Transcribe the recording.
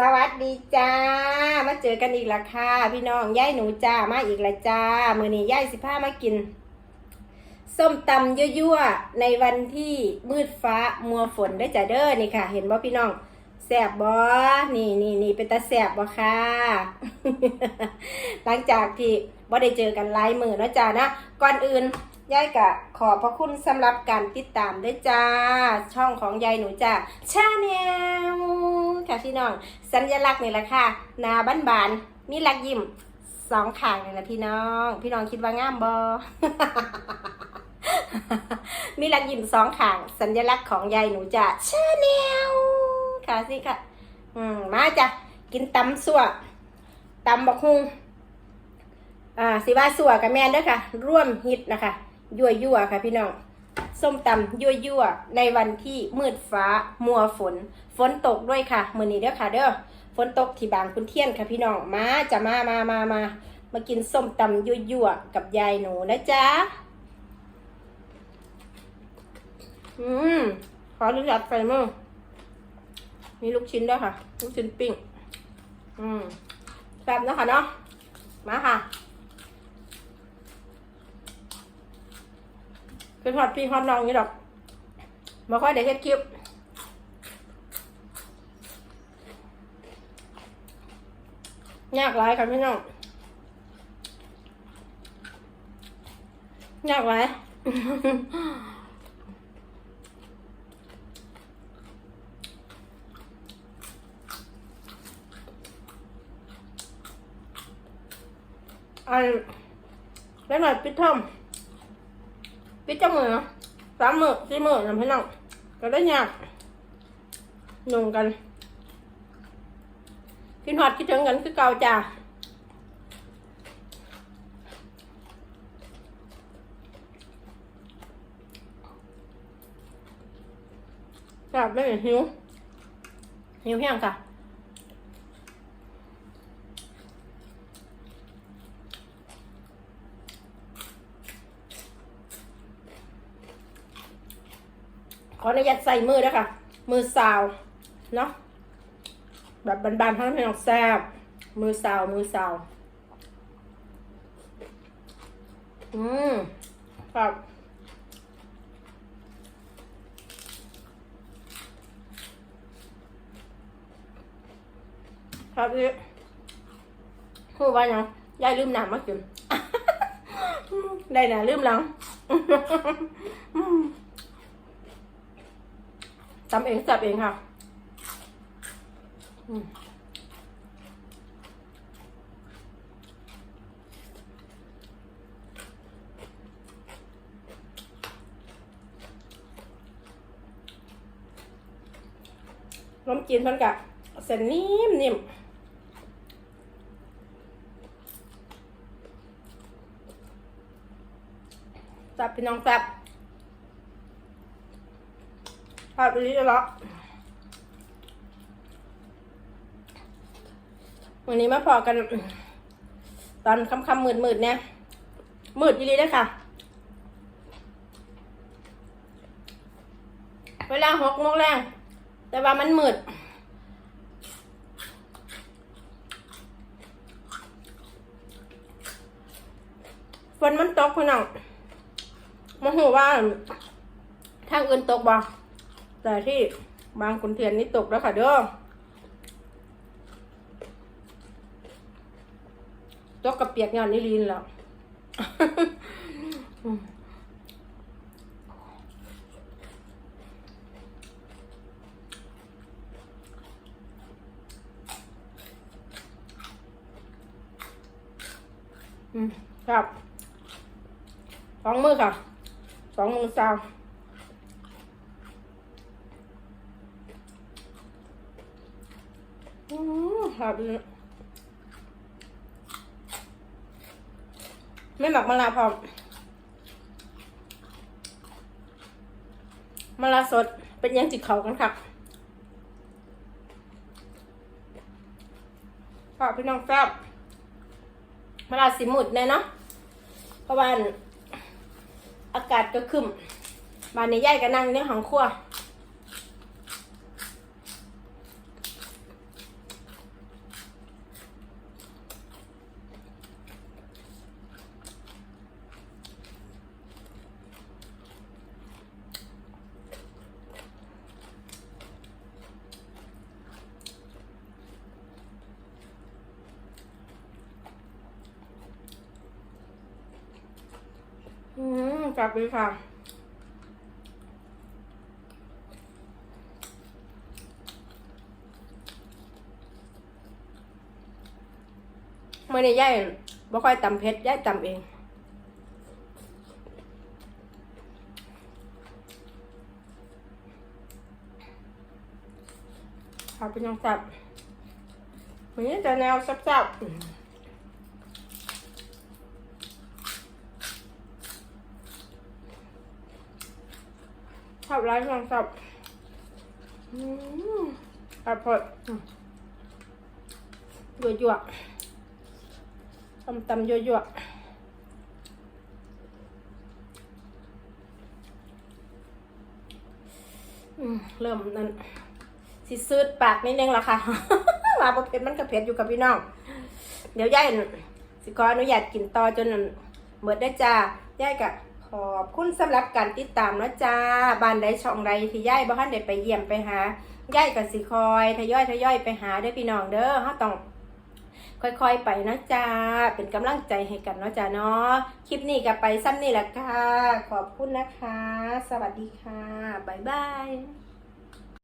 สวัสดีจ้า มาเจอกันอีกและค่ะ พี่น้องย่ายหนูจ้ามาอีกและจ้ามือนี้ย่ายสิผ้ามากิน ส้มตำยั่วๆในวันที่มืดฟ้ามัวฝนได้จ้าเด้อนี่ค่ะ เห็นบ่พี่น้องแสบบ่นี่นี่นี่เป็นตาแสบบ่ค่ะ หลังจากที่บ่ได้เจอกันหลายมือเนาะจ้านะก่อนอื่น ยายกะขอบพระคุณสำหรับการติดตามด้วยจ้า ช่องของยายหนูจ้าชาแนลค่ะพี่น้อง สัญลักษณ์นี่แหละค่ะนาบ้านบานมีลักยิ้มสองขางนี่แหละพี่น้อง พี่น้องคิดว่างามบอมีลักยิ้มสองขาง สัญลักษณ์ของยายหนูจ้าชาแนลค่ะสิค่ะ อืมมาจ้ะกินตำสั่วตำบักฮุงอ่าสิว่าสั่วกับแม่ด้อค่ะ ร่วมฮิตนะคะ ยั่วยั่วๆค่ะพี่น้องส้มตำยั่วยั่วๆในวันที่มืดฟ้า มัวฝน ฝนตกด้วยค่ะมือนี้เด้อค่ะเด้อฝนตกที่บางคุณเทียนค่ะพี่น้องมาจะมามามามามากินส้มตำยั่วยั่วๆกับยายหนูนะจ๊ะอืมขออนุญาตใส่มือมีลูกชิ้นด้วยค่ะ ลูกชิ้นปิ้ง อืมแซ่บนะคะเนาะมาค่ะ เป็นฮอตพี่ฮอตน้องนี่ดอกมาค่อยได้เฮ็ดคลิปยากหลายค่ะพี่น้องยากหลายอันแล้วหน่อยปิดเทอม ปิดจมือนะสามมือสี่มือนะพี่น้องก็ได้ยากนุ่งกันกินหอดคิดถึงกันคือเก่าจ้าครับไม่หิวหิวแห้งค่ะ ออนุญาตใส่มือด้วยค่ะมือสาวเนาะแบบบานๆทั้งทั้งแซ่บมือสาวมือสาวอืมครับครับพี่พูดว่ายังยายลืมหนังมากินได้นะลืมหลัง ทำเองจับเองค่ะน้ำจีนมันกะเส้นนิ่มนิ่มจับพี่น้องจับ ภาพนี้จะละวันนี้มาพอกัน ตอนค่ำๆมืดๆเนี่ยมืดยีรีเลยค่ะ เวลาหกโมงแรงแต่ว่ามันมืดฝนมันตกพี่น้องมาหูว่า ทางอื่นตกบ่ แต่ที่บางขุนเทียนนี่ตกแล้วค่ะเด้อตกกับเปียกงานนี่ลีนแล้วอืมครับสองมือค่ะสองมือซาว อืม ครับไม่หมักมะนาวพร้อมมะนาวสดเป็นยังจิกเขากันครับฝากพี่น้องแซ่บมะนาวสีหมุดแน่เนาะเพราะว่าอากาศก็ขึ้นบานในย่ายก็นั่งในห้องครัว กลับเลยค่ะเมื่อนี้ย่ายบ่ค่อยตำเผ็ดย่ายตำเองค่ะเป็นยังสับวันนี้จะแนวซับๆ ชอบร้านยังสับอืมอร่อยอืมยั่วตำตำยั่วๆอืมเริ่มนั่นสิซื้อปากนิดนึงละค่ะมาประเภทมันกระเผ็ดอยู่กับพี่น้อง เดี๋ยวยายนสิขออนุญาตกินต่อจนนั่นเบิดได้จ้ายายกะข อบคุณสำหรับการติดตามนะจ้าบ้านใดช่องใดที่ย่ายบ้านเด้ไปเยี่ยมไปหาย่ายกับสิคอยทยอยทยอยไปหาได้พี่น้องเด้อเฮาต้องค่อยๆไปนะจ้าเป็นกำลังใจให้กันเนาะจ้าเนาะคลิปนี้ก็ไปซ้ำนี่แหละค่ะ ขอบคุณนะคะ สวัสดีค่ะ บ๊ายบาย